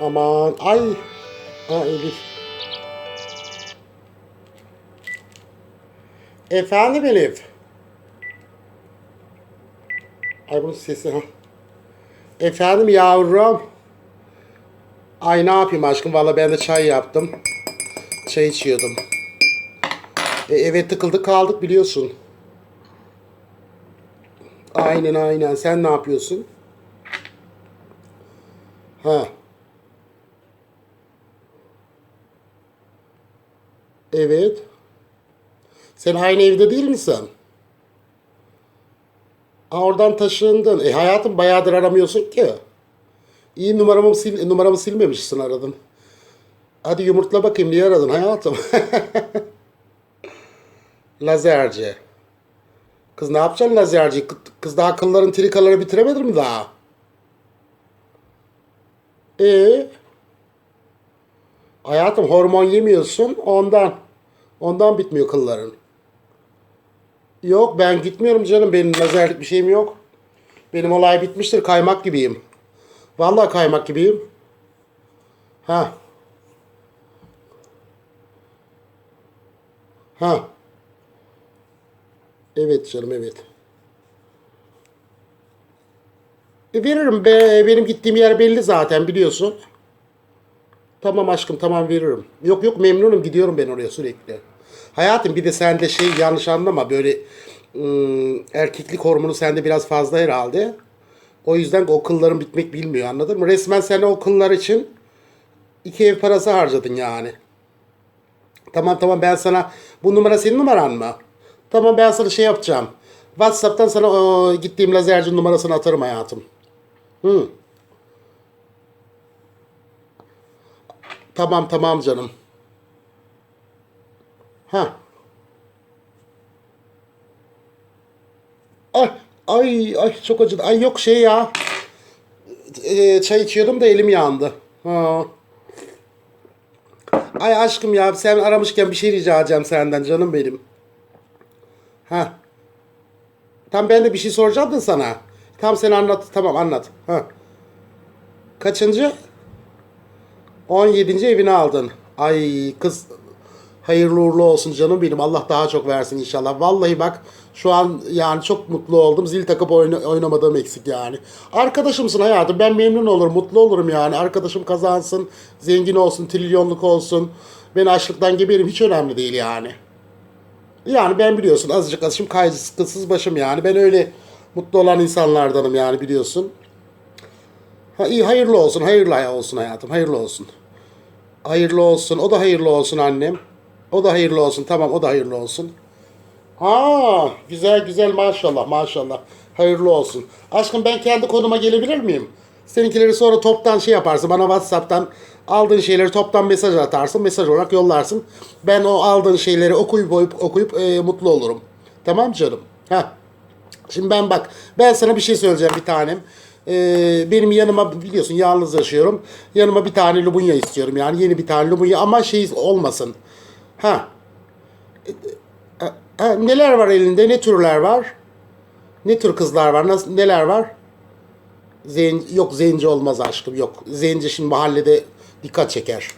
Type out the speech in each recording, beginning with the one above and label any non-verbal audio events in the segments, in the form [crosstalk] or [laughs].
Aman ay. Ha Elif. Efendim Elif. Ay bunun sesi ha. Efendim yavrum. Ay ne yapayım aşkım valla ben de çay yaptım. Çay içiyordum. E, eve tıkıldık kaldık biliyorsun. Aynen aynen. Sen ne yapıyorsun? Ha. Evet. Sen aynı evde değil misin? Ha, oradan taşındın. E hayatım bayağıdır aramıyorsun ki. İyi numaramı sil numaramı silmemişsin aradın. Hadi yumurtla bakayım niye aradın hayatım? [laughs] Lazerci. Kız ne yapacaksın lazerci? Kız- daha kılların trikaları bitiremedi mi daha? Ee? Hayatım hormon yemiyorsun ondan. Ondan bitmiyor kılların. Yok ben gitmiyorum canım. Benim lazerlik bir şeyim yok. Benim olay bitmiştir. Kaymak gibiyim. Vallahi kaymak gibiyim. Ha. Ha. Evet canım evet. E, veririm be. Benim gittiğim yer belli zaten biliyorsun. Tamam aşkım tamam veririm. Yok yok memnunum gidiyorum ben oraya sürekli. Hayatım bir de sende şey yanlış anlama böyle ım, erkeklik hormonu sende biraz fazla herhalde. O yüzden o kılların bitmek bilmiyor anladın mı? Resmen sen o kıllar için iki ev parası harcadın yani. Tamam tamam ben sana bu numara senin numaran mı? Tamam ben sana şey yapacağım. WhatsApp'tan sana o gittiğim lazerci numarasını atarım hayatım. Hı. Tamam tamam canım. Ha. Ay ay ay çok acıdı. Ay yok şey ya. Ee, çay içiyordum da elim yandı. Ha. Ay aşkım ya sen aramışken bir şey rica edeceğim senden canım benim. Ha. Tam ben de bir şey soracağım sana. Tam sen anlat. Tamam anlat. Ha. Kaçıncı? 17. evini aldın. Ay kız hayırlı uğurlu olsun canım benim. Allah daha çok versin inşallah. Vallahi bak şu an yani çok mutlu oldum. Zil takıp oyna, oynamadığım eksik yani. Arkadaşımsın hayatım. Ben memnun olurum, mutlu olurum yani. Arkadaşım kazansın, zengin olsun, trilyonluk olsun. Ben açlıktan geberim hiç önemli değil yani. Yani ben biliyorsun azıcık azıcık kaygısız başım yani. Ben öyle mutlu olan insanlardanım yani biliyorsun. Ha, iyi hayırlı olsun, hayırlı olsun hayatım, hayırlı olsun. Hayırlı olsun, o da hayırlı olsun annem. O da hayırlı olsun, tamam o da hayırlı olsun. Ha, güzel güzel maşallah maşallah. Hayırlı olsun. Aşkım ben kendi konuma gelebilir miyim? Seninkileri sonra toptan şey yaparsın. Bana Whatsapp'tan aldığın şeyleri toptan mesaj atarsın. Mesaj olarak yollarsın. Ben o aldığın şeyleri okuyup okuyup, okuyup e, mutlu olurum. Tamam canım? Ha. Şimdi ben bak ben sana bir şey söyleyeceğim bir tanem. Ee, benim yanıma biliyorsun yalnız yaşıyorum. Yanıma bir tane lubunya istiyorum yani yeni bir tane lubunya ama şey olmasın. Ha. Ee, ha, neler var elinde? Ne türler var? Ne tür kızlar var? Nasıl, neler var? Zen, yok zenci olmaz aşkım yok. Zenci şimdi mahallede dikkat çeker.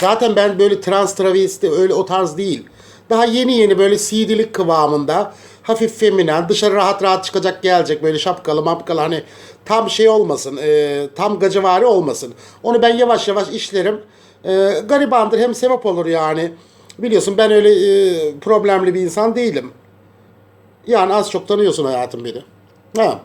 Zaten ben böyle trans travesti öyle o tarz değil. Daha yeni yeni böyle CD'lik kıvamında hafif feminen dışarı rahat rahat çıkacak gelecek böyle şapkalı mapkalı hani tam şey olmasın e, tam gacavari olmasın. Onu ben yavaş yavaş işlerim. E, garibandır hem sevap olur yani. Biliyorsun ben öyle e, problemli bir insan değilim. Yani az çok tanıyorsun hayatım beni. Ha.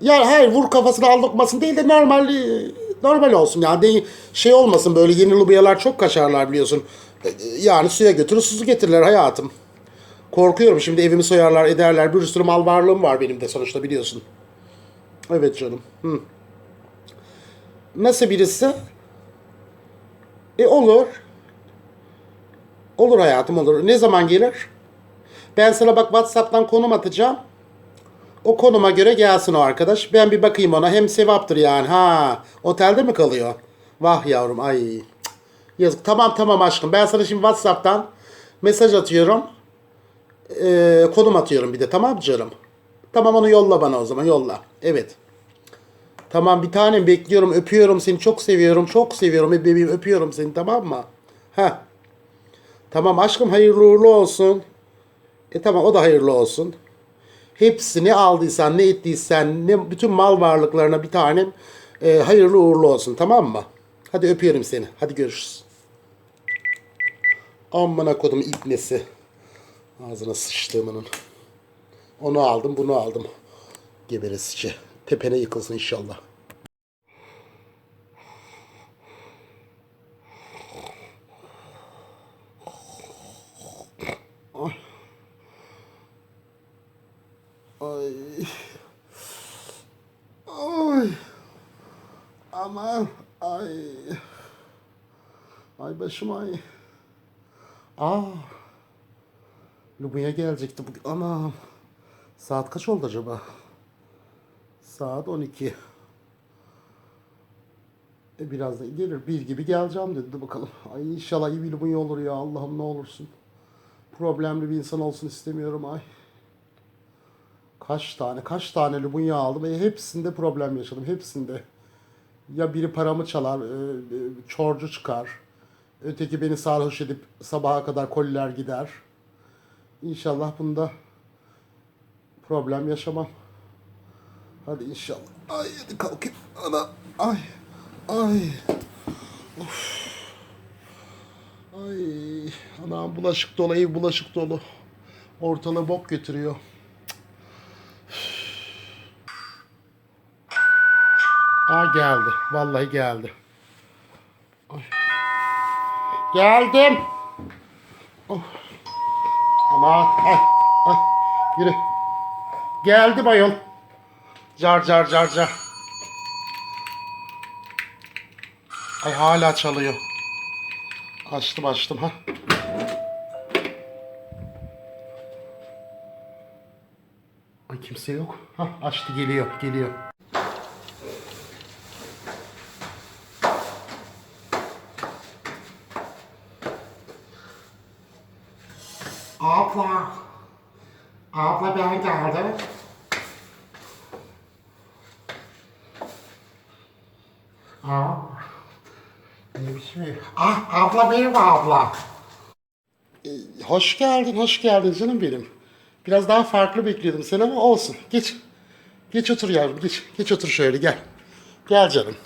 Ya hayır vur kafasına al lokmasın değil de normal e, normal olsun yani değil, şey olmasın böyle yeni lubiyalar çok kaçarlar biliyorsun. E, Yani suya götürür suzu getirirler hayatım. Korkuyorum şimdi evimi soyarlar ederler bir sürü mal varlığım var benim de sonuçta biliyorsun. Evet canım. Hı. Nasıl birisi? E olur. Olur hayatım olur. Ne zaman gelir? Ben sana bak WhatsApp'tan konum atacağım. O konuma göre gelsin o arkadaş. Ben bir bakayım ona. Hem sevaptır yani. Ha, otelde mi kalıyor? Vah yavrum ay. Yazık. Tamam tamam aşkım. Ben sana şimdi WhatsApp'tan mesaj atıyorum. Ee, konum atıyorum bir de. Tamam canım? Tamam onu yolla bana o zaman. Yolla. Evet. Tamam bir tanem bekliyorum. Öpüyorum seni. Çok seviyorum. Çok seviyorum. E, Bebeğim öpüyorum seni tamam mı? Ha. Tamam aşkım hayırlı uğurlu olsun. E tamam o da hayırlı olsun. Hepsini aldıysan, ne ettiysen, ne bütün mal varlıklarına bir tanem e, hayırlı uğurlu olsun tamam mı? Hadi öpüyorum seni. Hadi görüşürüz. Amına kodum ipnesi. Ağzına sıçtığımının. Onu aldım, bunu aldım. Geberesici. Tepene yıkılsın inşallah. Ay. Ay. Aman. Ay. Ay başım ay. Aa. Lubun'a gelecekti bugün. Anam. Saat kaç oldu acaba? Saat 12. E biraz da gelir. Bir gibi geleceğim dedi. Bakalım. Ay inşallah iyi bir Lubunya olur ya. Allah'ım ne olursun. Problemli bir insan olsun istemiyorum ay. Kaç tane, kaç tane Lubunya aldım ve hepsinde problem yaşadım. Hepsinde. Ya biri paramı çalar, e, e, çorcu çıkar. Öteki beni sarhoş edip sabaha kadar koliler gider. İnşallah bunda problem yaşamam. Hadi inşallah. Ay hadi kalkayım. Ana. Ay. Ay. Of. Ay. Anam bulaşık dolu, ev bulaşık dolu. Ortalığı bok götürüyor. Aa geldi. Vallahi geldi. Ay. Geldim. Oh. Aman. Ay. Ay. Yürü. Geldi bayıl. Car car car car. Ay hala çalıyor. Açtım açtım ha. Ay kimse yok. Ha açtı geliyor geliyor. Abla. Abla ben geldim. Aa. Ne biçim? Ah abla benim abla. Ee, hoş geldin, hoş geldin canım benim. Biraz daha farklı bekliyordum seni ama olsun. Geç. Geç otur yavrum, geç. Geç otur şöyle gel. Gel canım.